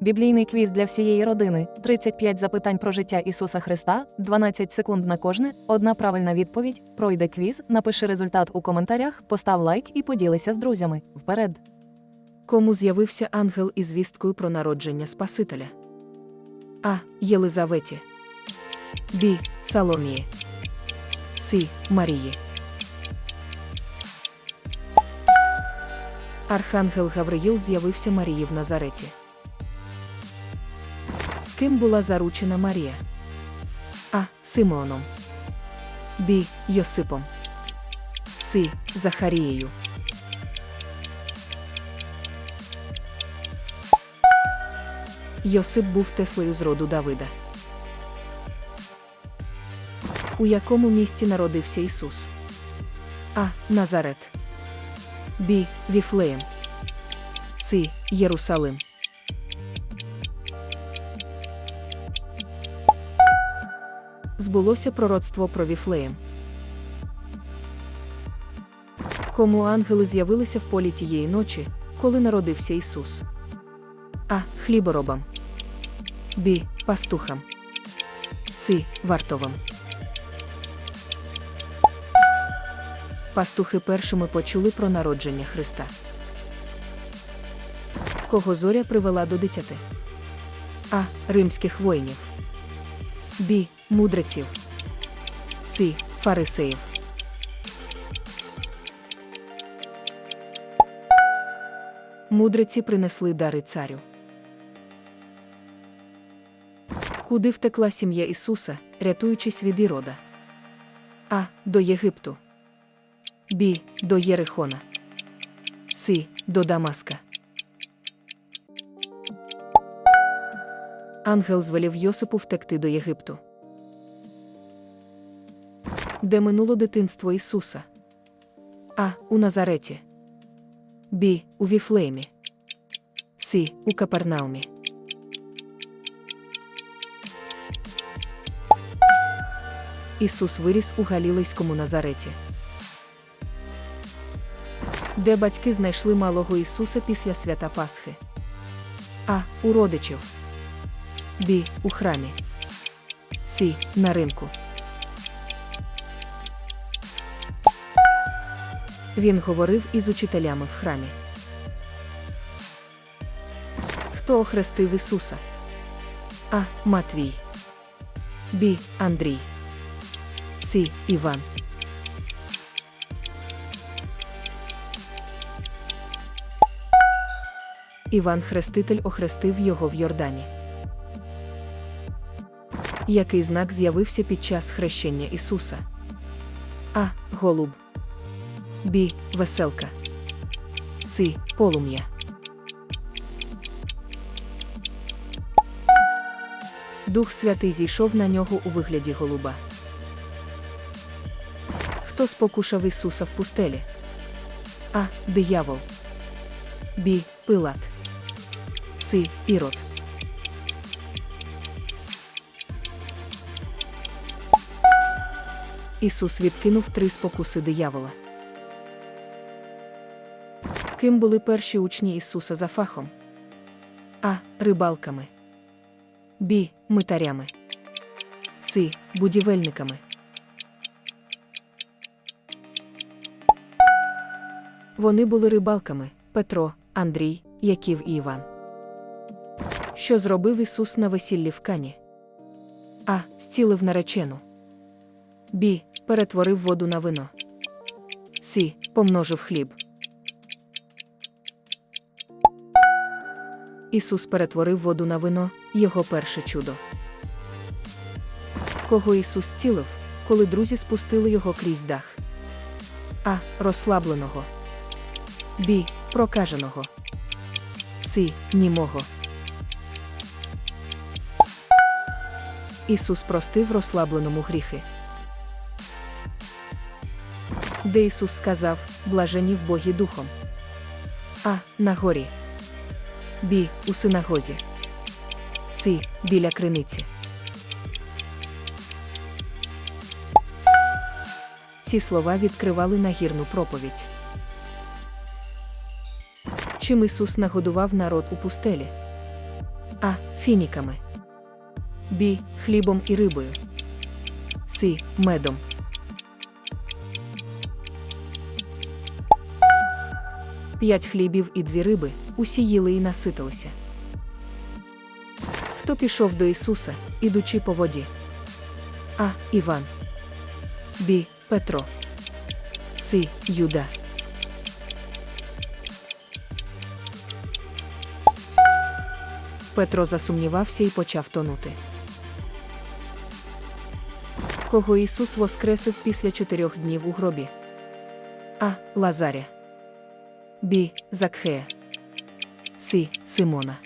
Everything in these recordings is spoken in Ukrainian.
Біблійний квіз для всієї родини: 35 запитань про життя Ісуса Христа, 12 секунд на кожне, одна правильна відповідь. Пройде квіз, напиши результат у коментарях, постав лайк і поділися з друзями. Вперед! Кому з'явився ангел із звісткою про народження Спасителя? А. Єлизаветі. Б. Саломії. С. Марії. Архангел Гавриїл з'явився Марії в Назареті. Ким була заручена Марія? А. Симеоном. Б. Йосипом. С. Захарією. Йосип був Теслею з роду Давида. У якому місті народився Ісус? А. Назарет. Б. Віфлеєм. С. Єрусалим. Збулося пророцтво про Віфлеєм. Кому ангели з'явилися в полі тієї ночі, коли народився Ісус? А. Хліборобам. Б. Пастухам. С. Вартовам. Пастухи першими почули про народження Христа. Кого зоря привела до дитяти? А. Римських воїнів. Б. Мудреців. С. Фарисеїв. Мудреці принесли дари царю. Куди втекла сім'я Ісуса, рятуючись від Ірода? А. До Єгипту. Б. До Єрихона. С. До Дамаска. Ангел звелів Йосипу втекти до Єгипту. Де минуло дитинство Ісуса? А. У Назареті. Б. У Віфлеємі. С. У Капернаумі. Ісус виріс у Галілейському Назареті. Де батьки знайшли малого Ісуса після свята Пасхи? А. У родичів. Б. У храмі. С. На ринку. Він говорив із учителями в храмі. Хто охрестив Ісуса? А. Матвій. Б. Андрій. С. Іван. Іван Хреститель охрестив його в Йордані. Який знак з'явився під час хрещення Ісуса? А. Голуб. Б. Веселка. С. Полум'я. Дух Святий зійшов на нього у вигляді голуба. Хто спокушав Ісуса в пустелі? А. Диявол. Б. Пилат. С. Ірод. Ісус відкинув три спокуси диявола. Ким були перші учні Ісуса за фахом? А. Рибалками. Б. Митарями. С. Будівельниками. Вони були рибалками Петро, Андрій, Яків і Іван. Що зробив Ісус на весіллі в Кані? А. Зцілив наречену. Б. Перетворив воду на вино. С. Помножив хліб. Ісус перетворив воду на вино, його перше чудо. Кого Ісус цілив, коли друзі спустили його крізь дах? А. Розслабленого. Б. Прокаженого. С. Німого. Ісус простив розслабленому гріхи. Де Ісус сказав, блажені в Богі духом. А. На горі. Б. У синагозі. С. Біля криниці. Ці слова відкривали нагірну проповідь. Чим Ісус нагодував народ у пустелі? А. Фініками. Б. Хлібом і рибою. С. Медом. П'ять хлібів і дві риби, усі їли і наситилися. Хто пішов до Ісуса, ідучи по воді? А. Іван. Б. Петро. С. Юда. Петро засумнівався і почав тонути. Кого Ісус воскресив після чотирьох днів у гробі? А. Лазаря. Б. Закхея. С. Симона.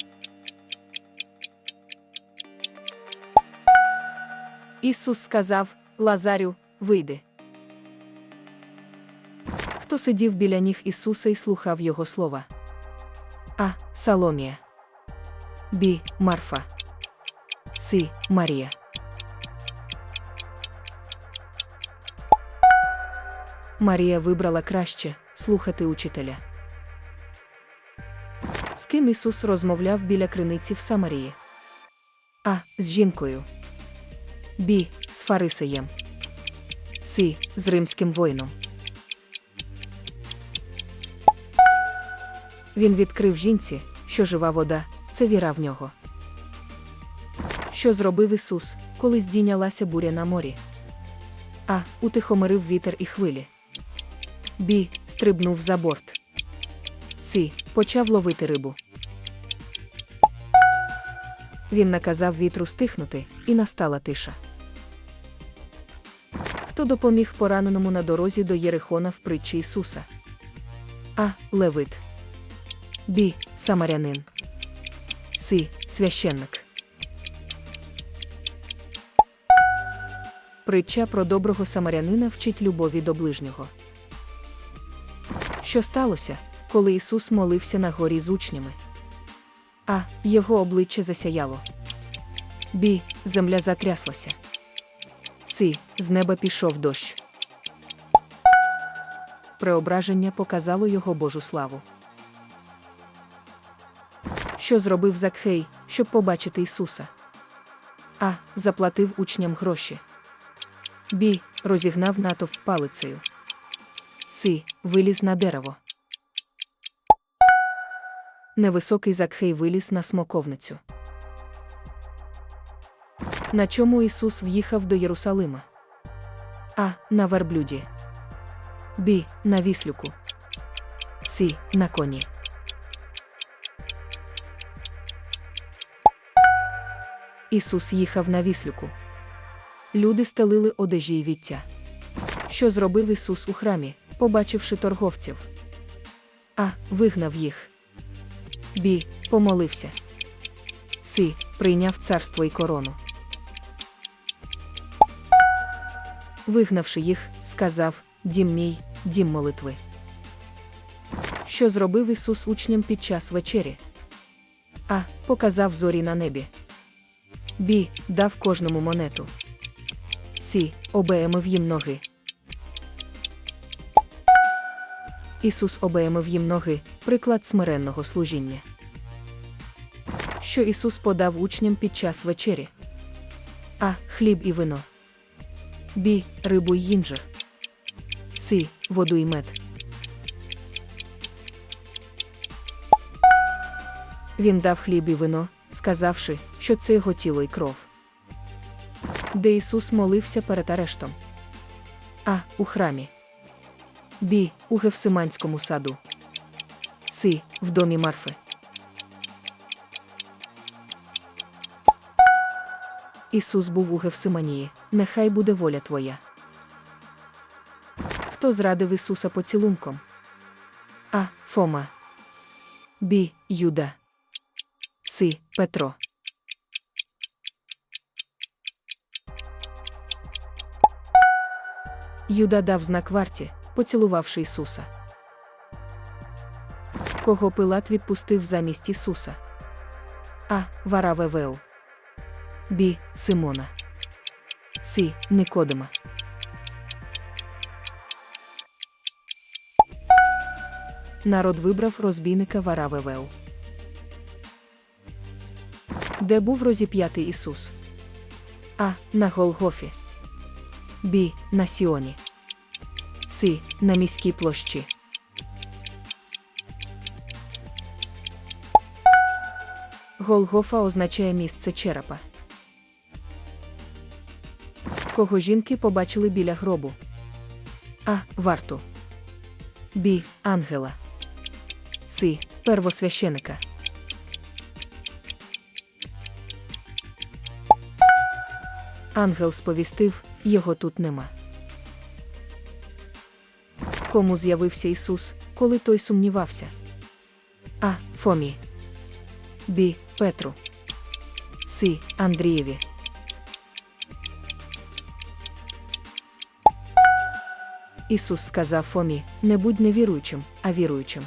Ісус сказав Лазарю, вийди. Хто сидів біля ніг Ісуса і слухав Його слова? А. Саломія. Б. Марфа. С. Марія. Марія вибрала краще слухати учителя. Ким Ісус розмовляв біля криниці в Самарії? А. З жінкою. Б. З фарисеєм. С. З римським воїном. Він відкрив жінці, що жива вода, це віра в нього. Що зробив Ісус, коли здійнялася буря на морі? А. Утихомирив вітер і хвилі. Б. Стрибнув за борт. С. Почав ловити рибу. Він наказав вітру стихнути, і настала тиша. Хто допоміг пораненому на дорозі до Єрихона в притчі Ісуса? А. Левит. Б. Самарянин. С. Священник. Притча про доброго самарянина вчить любові до ближнього. Що сталося, коли Ісус молився на горі з учнями? А. Його обличчя засяяло. Б. Земля затряслася. С. З неба пішов дощ. Преображення показало його Божу славу. Що зробив Закхей, щоб побачити Ісуса? А. Заплатив учням гроші. Б. Розігнав натовп палицею. С. Виліз на дерево. Невисокий Закхей виліз на смоковницю. На чому Ісус в'їхав до Єрусалима? А. На верблюді. Б. На віслюку. С. На коні. Ісус їхав на віслюку. Люди стелили одежі й віття. Що зробив Ісус у храмі, побачивши торговців? А. Вигнав їх. Б. Помолився. С. Прийняв царство й корону. Вигнавши їх, сказав Дім мій, дім молитви. Що зробив Ісус учням під час вечері? А. Показав зорі на небі. Б. Дав кожному монету. С. Обеємив їм ноги. Ісус обеємив їм ноги, приклад смиренного служіння. Що Ісус подав учням під час вечері? А. Хліб і вино. Б. Рибу й інжир. С. Воду й мед. Він дав хліб і вино, сказавши, що це його тіло й кров. Де Ісус молився перед арештом? А. У храмі. Б. У Гефсиманському саду. С. В домі Марфи. Ісус був у Гефсиманії. Нехай буде воля твоя. Хто зрадив Ісуса поцілунком? А. Фома. Б. Юда. С. Петро. Юда дав знак варті, поцілувавши Ісуса. Кого Пилат відпустив замість Ісуса? А. Вара Вевеу. Б. Симона. С. Никодима. Народ вибрав розбійника Вара Вевеу. Де був розіп'ятий Ісус? А. На Голгофі. Б. На Сіоні. С. На міській площі. Голгофа означає місце черепа. Кого жінки побачили біля гробу? А. Варту. Б. Ангела. С. Первосвященика. Ангел сповістив, його тут нема. Кому з'явився Ісус, коли той сумнівався? А. Фомі. Б. Петру. С. Андрієві. Ісус сказав Фомі: не будь невіруючим, а віруючим.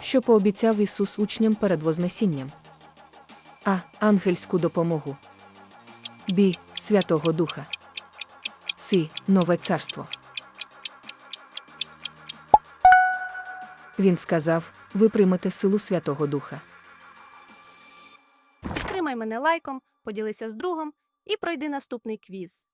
Що пообіцяв Ісус учням перед Вознесінням? А. Ангельську допомогу. Б. Святого Духа. С. Нове царство. Він сказав: ви приймете силу Святого Духа. Підтримай мене лайком, поділися з другом і пройди наступний квіз.